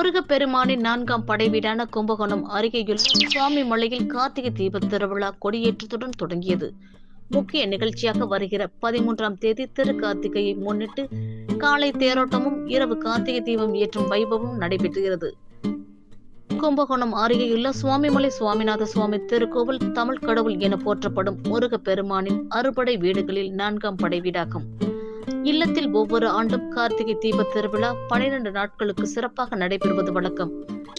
முருகப்பெருமானின் நான்காம் படைவீடான கும்பகோணம் அருகேயுள்ள சுவாமி மலையில் கார்த்திகை தீப திருவிழா கொடியேற்றத்துடன் தொடங்கியது. முக்கிய நிகழ்ச்சியாக வருகிற பதிமூன்றாம் தேதி திரு கார்த்திகையை முன்னிட்டு காலை தேரோட்டமும் இரவு கார்த்திகை தீபம் ஏற்றும் வைபவம் நடைபெற்றுகிறது கும்பகோணம் அருகேயுள்ள சுவாமிமலை சுவாமிநாத சுவாமி திருக்கோவில் தமிழ் கடவுள் என போற்றப்படும் முருகப்பெருமானின் அறுபடை வீடுகளில் நான்காம் படை வீடாகும். இல்லத்தில் ஒவ்வொரு ஆண்டும் கார்த்திகை தீப திருவிழா பனிரெண்டு நாட்களுக்கு சிறப்பாக நடைபெறுவது வழக்கம்.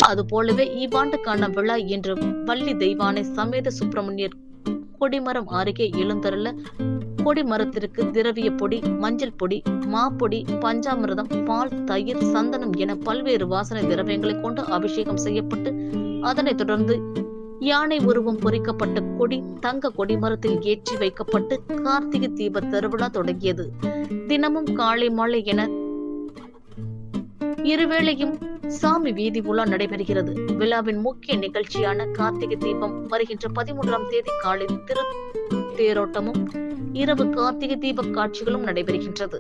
அதுபோலவே இவ்வாண்டுக்கான விழா இன்று வள்ளி தெய்வானை சமேத சுப்பிரமணியர் கொடிமரம் அருகே எழுந்தருள கொடிமரத்திற்கு திரவிய பொடி மஞ்சள் பொடி மாப்பொடி பஞ்சாமிரதம் பால் தயிர் சந்தனம் என பல்வேறு வாசனை திரவியங்களை கொண்டு அபிஷேகம் செய்யப்பட்டு அதனைத் தொடர்ந்து யானை உருவம் பொறிக்கப்பட்ட கொடி தங்க கொடி மரத்தில் ஏற்றி வைக்கப்பட்டு கார்த்திகை தீப திருவிழா தொடங்கியது. தினமும் காலை மாலை என இருவேளையும் சாமி வீதி உலா நடைபெறுகிறது. விழாவின் முக்கிய நிகழ்ச்சியான கார்த்திகை தீபம் வருகின்ற பதிமூன்றாம் தேதி காலை திரு தேரோட்டமும் இரவு கார்த்திகை தீப காட்சிகளும் நடைபெறுகின்றது.